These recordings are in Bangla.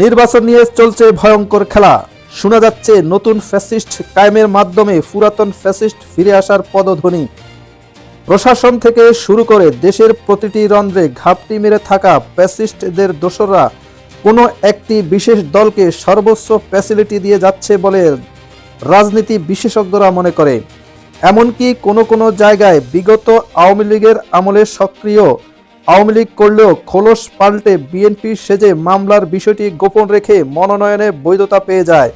নির্বাচন নিয়ে চলছে ভয়ঙ্কর খেলা। শোনা যাচ্ছে নতুন ফ্যাসিস্ট কায়েমের মাধ্যমে পুরাতন ফ্যাসিস্ট ফিরে আসার পদধ্বনি। প্রশাসন থেকে শুরু করে দেশের প্রতিটি রন্ধ্রে ঘাপটি মেরে থাকা ফ্যাসিস্টদের দোসররা কোনো একটি বিশেষ দলকে সর্বোচ্চ ফ্যাসিলিটি দিয়ে যাচ্ছে বলে রাজনীতি বিশেষজ্ঞরা মনে করে। এমনকি কোনো কোনো জায়গায় বিগত আওয়ামী লীগের আমলে সক্রিয় আওয়ামী লীগ করলেও খোলস পাল্টে বিএনপি সেজে মামলার বিষয়টি গোপন রেখে মনোনয়নে বৈধতা পেয়ে যায়।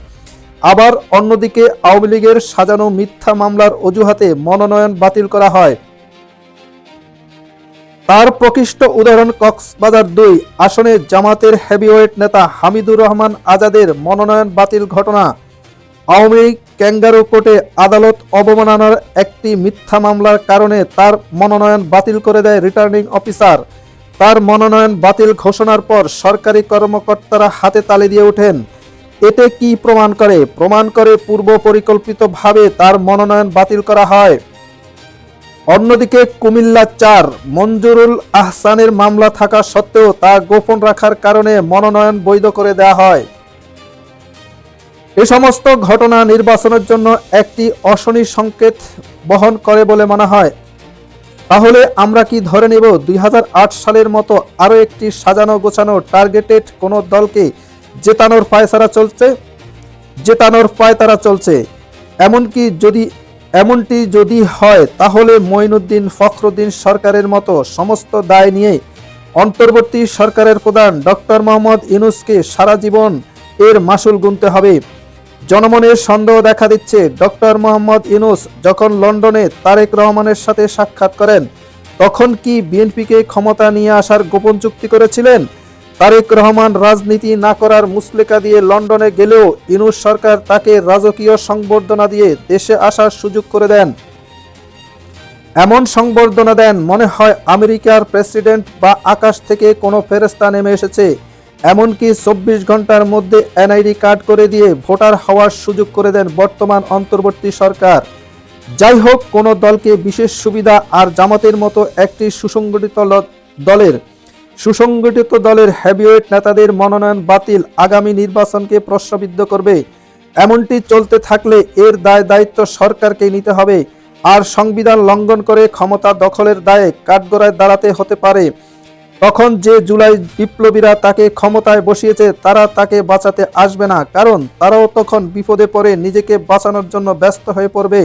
আবার অন্যদিকে আওয়ামী লীগের সাজানো মিথ্যা মামলার অজুহাতে মনোনয়ন বাতিল করা হয়। তার প্রকৃষ্ট উদাহরণ কক্সবাজার দুই, আসনে জামাতের হেভিওয়েট নেতা হামিদুর রহমান আজাদের মনোনয়ন বাতিল ঘটনা। আওয়ামী লীগ ক্যাঙ্গারু কোর্টে আদালত অবমাননার একটি মিথ্যা মামলার কারণে তার মনোনয়ন বাতিল করে দেয় রিটার্নিং অফিসার। তার মনোনয়ন বাতিল ঘোষণার পর সরকারি কর্মকর্তারা হাতে তালি দিয়ে ওঠেন। এতে কি প্রমাণ করে? প্রমাণ করে পূর্ব পরিকল্পিতভাবে তার মনোনয়ন বাতিল করা হয়। অন্যদিকে কুমিল্লা চার, মঞ্জুরুল আহসানের মামলা থাকা সত্ত্বেও তা গোপন রাখার কারণে মনোনয়ন বৈধ করে দেওয়া হয়। এ সমস্ত ঘটনা নির্বাচনের জন্য একটি অশনি সংকেত বহন করে বলে মনে হয়। তাহলে আমরা কি ধরে নেব দুই হাজার আট সালের মতো আরও একটি সাজানো গোছানো টার্গেটেড কোনো দলকে জেতানোর পায়সারা চলছে? জেতানোর পায়তারা চলছে। এমনকি যদি, এমনটি যদি হয়, তাহলে মঈনুদ্দিন ফখরুদ্দিন সরকারের মতো সমস্ত দায় নিয়ে অন্তর্বর্তী সরকারের প্রধান ডক্টর মোহাম্মদ ইউনুসকে সারা জীবন এর মাসুল গুনতে হবে। জনমনের সন্দেহ দেখা দিচ্ছে ডক্টর মোহাম্মদ ইনুস যখন লন্ডনে তারেক রহমানের সাথে সাক্ষাৎ করেন, তখন কি বিএনপিকে ক্ষমতা নিয়ে আসার গোপন চুক্তি করেছিলেন? তারেক রহমান রাজনীতি না করার মুসলেকা দিয়ে লন্ডনে গেলেও ইনুস সরকার তাকে রাজকীয় সংবর্ধনা দিয়ে দেশে আসার সুযোগ করে দেন। এমন সংবর্ধনা দেন মনে হয় আমেরিকার প্রেসিডেন্ট বা আকাশ থেকে কোনো ফেরস্তা নেমে এসেছে। এমনকি চব্বিশ ঘণ্টার মধ্যে এনআইডি কার্ড করে দিয়ে ভোটার হওয়ার সুযোগ করে দেন বর্তমান অন্তর্বর্তী সরকার। যাই হোক, কোনো দলকে বিশেষ সুবিধা আর জামাতের মতো একটি সুসংগঠিত দলের সুসংগঠিত দলের হেভিওয়েট নেতাদের মনোনয়ন বাতিল আগামী নির্বাচনকে প্রশ্নবিদ্ধ করবে। এমনটি চলতে থাকলে এর দায় দায়িত্ব সরকারকে নিতে হবে। আর সংবিধান লঙ্ঘন করে ক্ষমতা দখলের দায়ে কাঠগড়ায় দাঁড়াতে হতে পারে। তখন যে জুলাই বিপ্লবীরা তাকে ক্ষমতায় বসিয়েছে, তারা তাকে বাঁচাতে আসবে না, কারণ তারাও তখন বিপদে পড়ে নিজেকে বাঁচানোর জন্য ব্যস্ত হয়ে পড়বে।